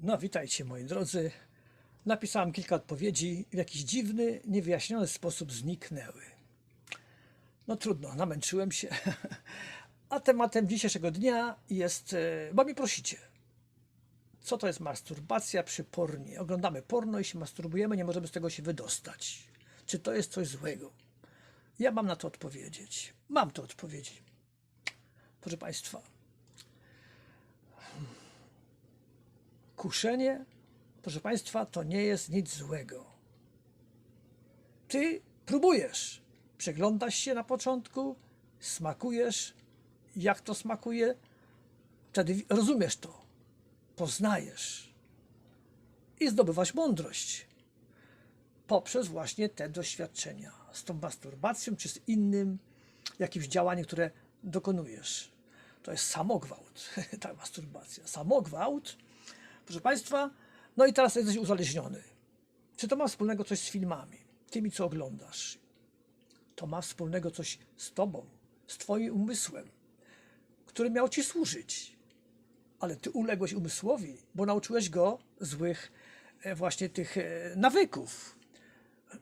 No, witajcie moi drodzy. Napisałem kilka odpowiedzi w jakiś dziwny, niewyjaśniony sposób zniknęły. No trudno, namęczyłem się. A tematem dzisiejszego dnia jest, e, bo mi prosicie, co to jest masturbacja przy pornie? Oglądamy porno i się masturbujemy, nie możemy z tego się wydostać. Czy to jest coś złego? Ja mam na to odpowiedzieć. Mam to odpowiedzi. Proszę Państwa, kuszenie, proszę Państwa, to nie jest nic złego. Ty próbujesz, przeglądasz się na początku, smakujesz, jak to smakuje, wtedy rozumiesz to, poznajesz i zdobywasz mądrość poprzez właśnie te doświadczenia z tą masturbacją czy z innym jakimś działaniem, które dokonujesz. To jest samogwałt, ta masturbacja. Samogwałt Proszę Państwa, no i teraz jesteś uzależniony. Czy to ma wspólnego coś z filmami, tymi, co oglądasz? To ma wspólnego coś z Tobą, z Twoim umysłem, który miał Ci służyć. Ale Ty uległeś umysłowi, bo nauczyłeś go złych e, właśnie tych e, nawyków.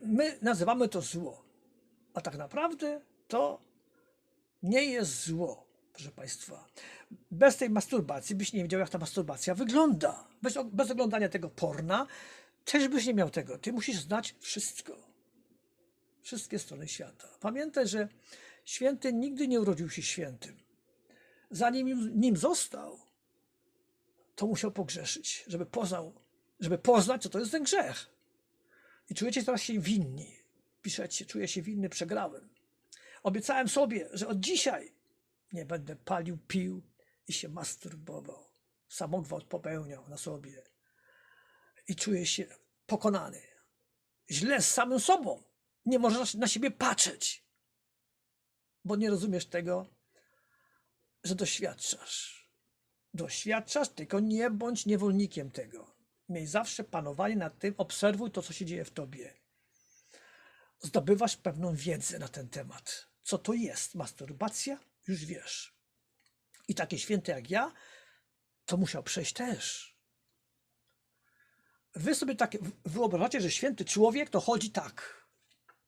My nazywamy to zło, a tak naprawdę to nie jest zło, proszę Państwa. Bez tej masturbacji byś nie wiedział, jak ta masturbacja wygląda. Bez, bez oglądania tego porna też byś nie miał tego. Ty musisz znać wszystko. Wszystkie strony świata. Pamiętaj, że święty nigdy nie urodził się świętym. Zanim nim, został, to musiał pogrzeszyć, żeby poznał, żeby poznać, co to jest ten grzech. I czujecie teraz się winni. Piszecie, czuję się winny, przegrałem. Obiecałem sobie, że od dzisiaj nie będę palił, pił i się masturbował. Samogwałt popełniał na sobie. I czuję się pokonany. Źle z samym sobą. Nie możesz na siebie patrzeć, bo nie rozumiesz tego, że doświadczasz. Doświadczasz, tylko nie bądź niewolnikiem tego. Miej zawsze panowanie nad tym, obserwuj to, co się dzieje w tobie. Zdobywasz pewną wiedzę na ten temat. Co to jest masturbacja? Już wiesz. I takie święte jak ja, to musiał przejść też. Wy sobie tak wyobrażacie, że święty człowiek to chodzi tak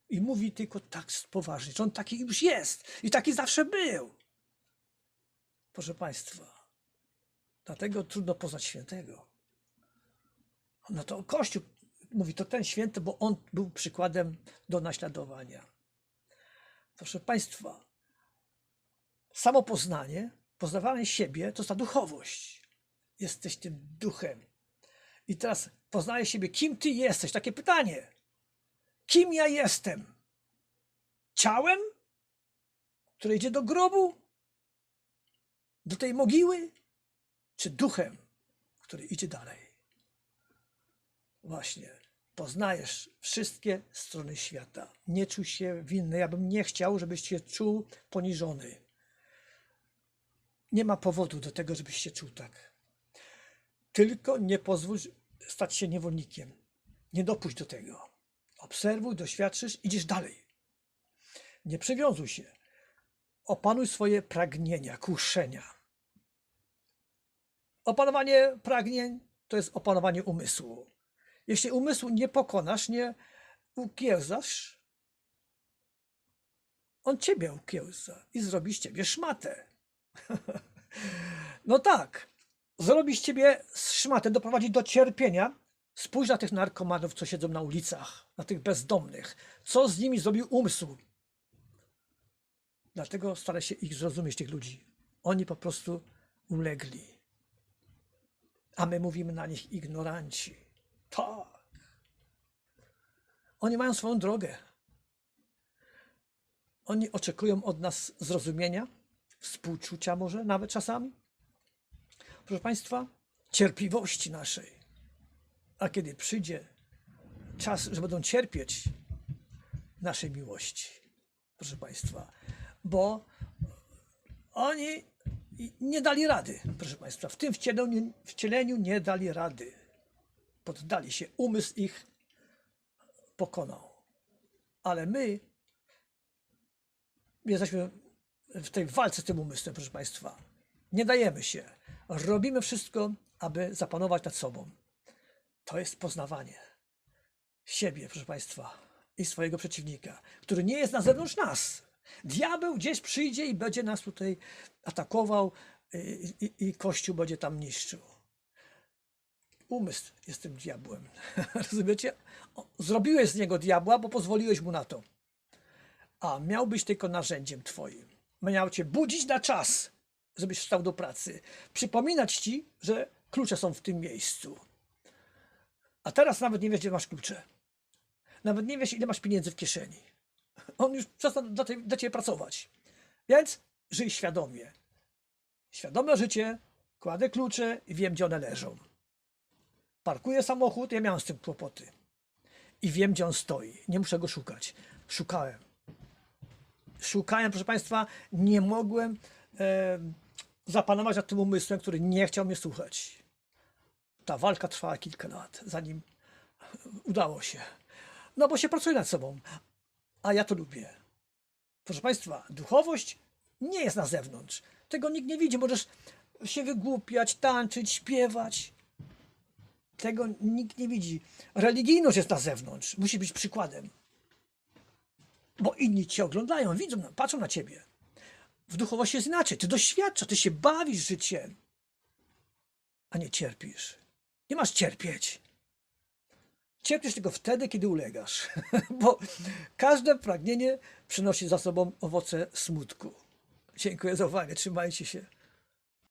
i mówi tylko tak poważnie, że on taki już jest i taki zawsze był. Proszę Państwa, dlatego trudno poznać świętego. No to Kościół mówi, to ten święty, bo on był przykładem do naśladowania. Proszę Państwa, samopoznanie, poznawanie siebie to jest ta duchowość. Jesteś tym duchem. I teraz poznaję siebie, kim ty jesteś. Takie pytanie. Kim ja jestem? Ciałem, które idzie do grobu? Do tej mogiły? Czy duchem, który idzie dalej? Właśnie, poznajesz wszystkie strony świata. Nie czuj się winny. Ja bym nie chciał, żebyś się czuł poniżony. Nie ma powodu do tego, żebyś się czuł tak. Tylko nie pozwól stać się niewolnikiem. Nie dopuść do tego. Obserwuj, doświadczysz, idziesz dalej. Nie przywiązuj się. Opanuj swoje pragnienia, kuszenia. Opanowanie pragnień to jest opanowanie umysłu. Jeśli umysłu nie pokonasz, nie ukiełzasz, on ciebie ukiełza i zrobi z ciebie szmatę. No tak, zrobi z szmatę, doprowadzi do cierpienia. Spójrz na tych narkomanów, co siedzą na ulicach, na tych bezdomnych. Co z nimi zrobił umysł? Dlatego staraj się ich zrozumieć, tych ludzi. Oni po prostu ulegli. A my mówimy na nich ignoranci. Tak. Oni mają swoją drogę. Oni oczekują od nas zrozumienia, współczucia może nawet czasami. Proszę Państwa, cierpliwości naszej. A kiedy przyjdzie czas, że będą cierpieć naszej miłości, proszę Państwa, bo oni nie dali rady, proszę Państwa, w tym wcieleniu, wcieleniu nie dali rady. Poddali się, umysł ich pokonał. Ale my jesteśmy w tej walce z tym umysłem, proszę Państwa. Nie dajemy się. Robimy wszystko aby zapanować nad sobą. To jest poznawanie siebie, proszę Państwa, i swojego przeciwnika, który nie jest na zewnątrz nas. Diabeł gdzieś przyjdzie i będzie nas tutaj atakował i, i, i Kościół będzie tam niszczył. Umysł jest tym diabłem. Rozumiecie? Zrobiłeś z niego diabła, bo pozwoliłeś mu na to. A miał być tylko narzędziem twoim. Miał cię budzić na czas, żebyś wstał do pracy. Przypominać ci, że klucze są w tym miejscu. A teraz nawet nie wiesz, gdzie masz klucze. Nawet nie wiesz, ile masz pieniędzy w kieszeni. On już przestał dla, tej, dla ciebie pracować. Więc żyj świadomie. Świadome życie, kładę klucze i wiem, gdzie one leżą. Parkuję samochód, ja miałem z tym kłopoty. I wiem, gdzie on stoi. Nie muszę go szukać. Szukałem. Szukałem, proszę Państwa, nie mogłem e, zapanować nad tym umysłem, który nie chciał mnie słuchać. Ta walka trwała kilka lat, zanim udało się. No bo się pracuje nad sobą, a ja to lubię. Proszę Państwa, duchowość nie jest na zewnątrz. Tego nikt nie widzi. Możesz się wygłupiać, tańczyć, śpiewać. Tego nikt nie widzi. Religijność jest na zewnątrz. Musi być przykładem. Bo inni cię oglądają, widzą, patrzą na ciebie. W duchowości jest inaczej. Ty doświadczasz, ty się bawisz życiem, a nie cierpisz. Nie masz cierpieć. Cierpisz tylko wtedy, kiedy ulegasz, bo każde pragnienie przynosi za sobą owoce smutku. Dziękuję za uwagę. Trzymajcie się.